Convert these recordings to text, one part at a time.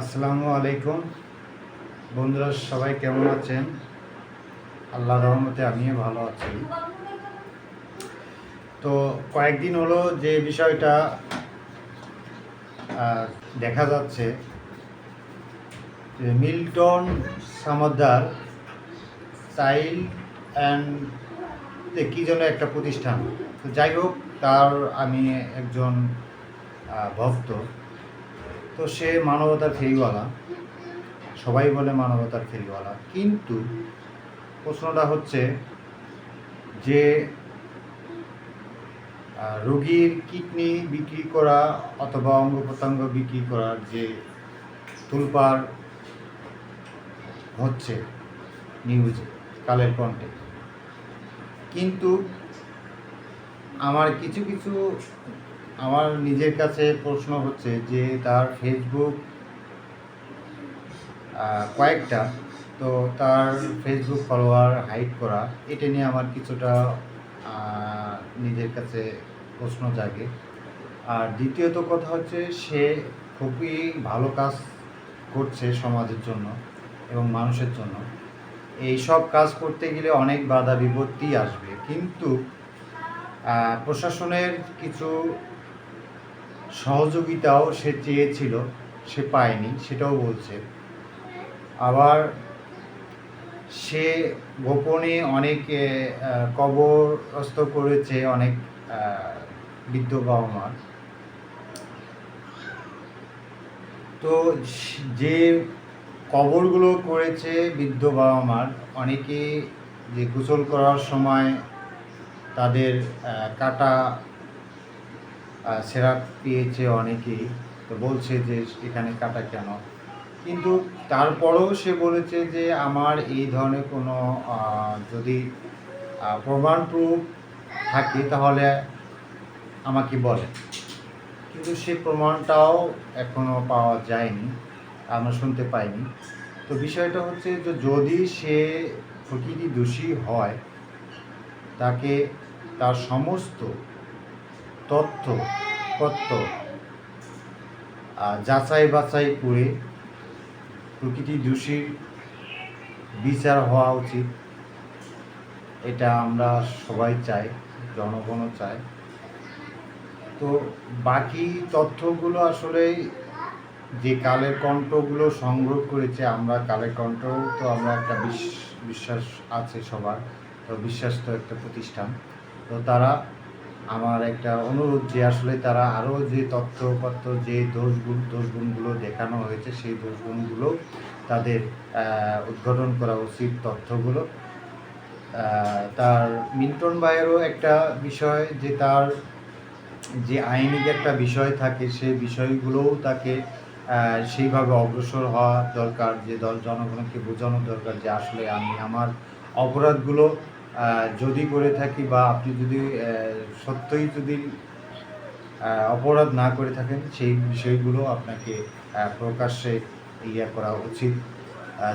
আসসালামু আলাইকুম। বন্ধুরা, সবাই কেমন আছেন? আল্লাহ রহমতে আমিও ভালো আছি। তো কয়েকদিন হলো যে বিষয়টা দেখা যাচ্ছে মিল্টন সামাদ্দার চাইল্ড অ্যান্ড কী যেন একটা প্রতিষ্ঠান। তো যাই হোক, তার আমি একজন ভক্ত। তো সে মানবতার ফেরিওয়ালা। সবাই বলে মানবতার ফেরিওয়ালা। কিন্তু প্রশ্নটা হচ্ছে যে রোগীর কিডনি বিক্রি করা অথবা অঙ্গ প্রত্যঙ্গ বিক্রি করার যে তুলপার হচ্ছে নিউজে, কালের কণ্ঠে। কিন্তু আমার কিছু কিছু আমার নিজের কাছে প্রশ্ন হচ্ছে যে তার ফেসবুক কয়েকটা, তো তার ফেসবুক ফলোয়ার হাইড করা, এটা নিয়ে আমার কিছুটা নিজের কাছে প্রশ্ন জাগে। আর দ্বিতীয়ত কথা হচ্ছে সে খুবই ভালো কাজ করছে সমাজের জন্য এবং মানুষের জন্য। এই সব কাজ করতে গেলে অনেক বাধা বিপত্তি আসবে। কিন্তু প্রশাসনের কিছু সহযোগিতাও সে চেয়েছিল, সে পায়নি, সেটাও বলছে। আবার সে গোপনে অনেক কবরস্থ করেছে অনেক বৃদ্ধ বাবা মার তো যে কবরগুলো করেছে বৃদ্ধ বাবা মার অনেকে যে গোসল করার সময় তাদের কাটা সেরা পেয়েছে অনেকেই। তো বলছে যে, এখানে কাটা কেন? কিন্তু তারপরেও সে বলেছে যে, আমার এই ধরনের কোনো যদি প্রমাণ প্রুফ থাকে, তাহলে আমাকে বলে। কিন্তু সে প্রমাণটাও এখনও পাওয়া যায়নি, আমরা শুনতে পাইনি। তো বিষয়টা হচ্ছে যে, যদি সে প্রকৃতি দোষী হয়, তাকে তার সমস্ত তথ্য তথ্য। আহ, যাচাই বাছাই করে প্রকৃতি দোষীর বিচার হওয়া উচিত। এটা আমরা সবাই চাই জনগণও চায়। তো বাকি তথ্যগুলো আসলে যে কালের কণ্ঠগুলো সংগ্রহ করেছে আমরা কালের কণ্ঠ তো আমরা একটা বিশ- বিশ্বাস আছে সবার তো বিশ্বাস তো একটা প্রতিষ্ঠান। তো তারা আমার একটা অনুরোধ যে আসলে তারা আরও যে তথ্যপত্র, যে দোষগুলো, দোষগুণগুলো দেখানো হয়েছে, সেই দোষগুণগুলো তাদের উদ্ঘাটন করা উচিত তথ্যগুলো। তার মিল্টন ভাইয়েরও একটা বিষয় যে তার যে আইনিক একটা বিষয় থাকে, সেই বিষয়গুলোও তাকে সেইভাবে অগ্রসর হওয়া দরকার, যে দল জনগণকে বোঝানো দরকার যে আসলে আমি আমার অপরাধগুলো যদি করে থাকি বা আপনি যদি সত্যই যদি অপরাধ না করে থাকেন, সেই বিষয়গুলো আপনাকে প্রকাশ্যে ইয়ে করা উচিত।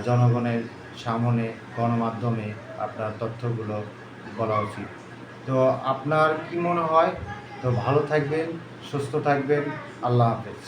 জনগণের সামনে, গণমাধ্যমে আপনার তথ্যগুলো বলা উচিত। তো আপনার কি মনে হয়? তো ভালো থাকবেন, সুস্থ থাকবেন। আল্লাহ হাফেজ।